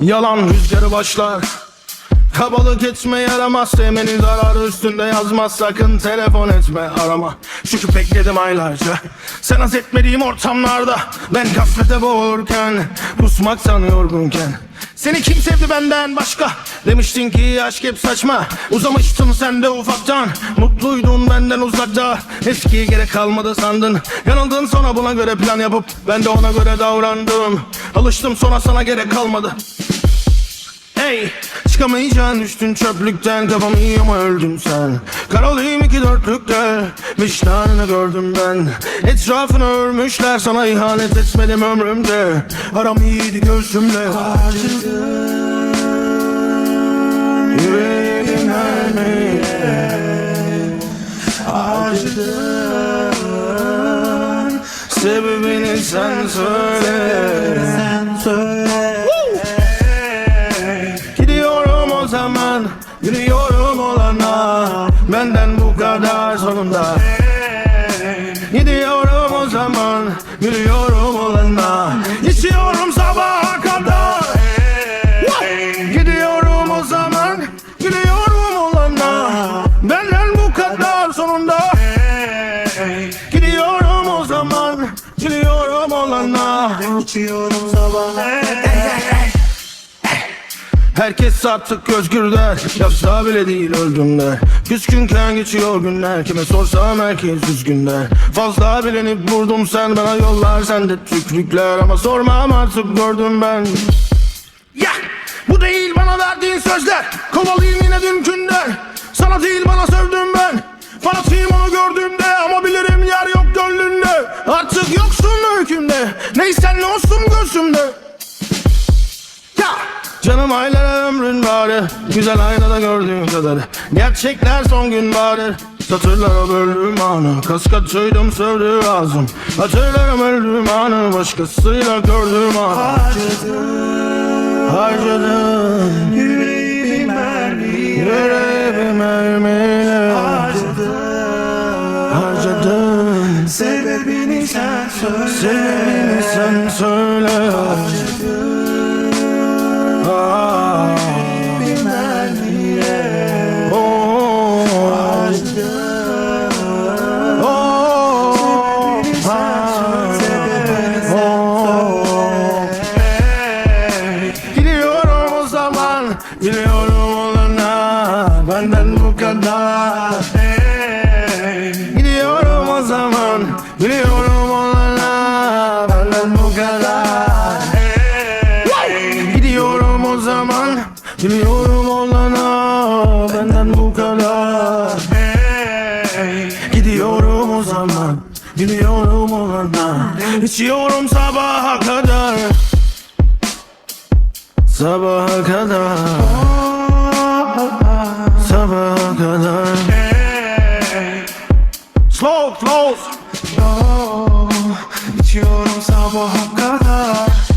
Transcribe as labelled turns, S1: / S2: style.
S1: Yalan rüzgarı başlar. Kabalık etme yaramaz. Sevmenin zararı üstünde yazmaz. Sakın telefon etme arama. Çünkü bekledim aylarca. Sen haz etmediğim ortamlarda Ben kasvete boğulurken Kusmaktan yorgunken Seni kim sevdi benden başka? Demiştin ki aşk hep saçma. Uzamıştın sen de ufaktan. Mutluydun benden uzakta. Eskiye gerek kalmadı sandın. Yanıldın sonra buna göre plan yapıp Ben de ona göre davrandım Alıştım sonra sana gerek kalmadı. Hey Çıkamayacaksın düştün çöplükten Kafamı iyi ama öldün sen Karalıyım iki dörtlükte Vicdanını gördüm ben. Etrafını örmüşler Sana ihanet etmedim ömrümde. Aram iyiydi göğsümle Yüreğim ermeyle Acıdın Sebebini sen söyle.
S2: Sen söyle
S1: Yürüyorum olana Benden bu kadar sonunda. Gidiyorum o zaman Yürüyorum olana. İçiyorum sabaha kadar. Gidiyorum o zaman Yürüyorum olana. Benden bu kadar sonunda. Gidiyorum o zaman Gidiyorum olana.
S2: Uçuyorum sabaha
S1: Herkes artık özgür der Yapsa bile değil öldüm der Küskünken geçiyor günler. Kime sorsam herkes üzgün der Fazla bilenip vurdum sen bana yollar Sen de tükrükler ama sormam artık gördüm ben. Ya bu değil bana verdiğin sözler. Kovalayayım yine dünkünden. Sana değil bana sövdüm ben. Fanatiyim onu gördüğümde Ama bilirim yer yok gönlünde. Artık yoksun öykümde Neysen ne olsun gözümde Canım aylara ömrün bari. Güzel aynada gördüğün kadar. Gerçekler son gün bari. Satırlara böldüğüm anı. Kaskatçıydım sövdüğü ağzım. Hatırlarım öldüğüm anı. Başkasıyla gördüğüm anı. Harcadın
S2: Yüreğimi mermiye
S1: Yüreğimi mermiyle. Harcadın
S2: Sebebini sen söyle.
S1: Sebebini sen söyle. Ah. Zaman Gidiyorum olana Benden bu kadar. Gidiyorum o zaman. Gidiyorum olana Benden bu kadar. Gidiyorum o zaman. Gidiyorum olana Benden bu kadar. Gidiyorum o zaman. Gidiyorum olana. İçiyorum sabaha kadar Sabaha kadar. Sabaha kadar. Hey, Slow close oh, İçiyorum sabaha kadar.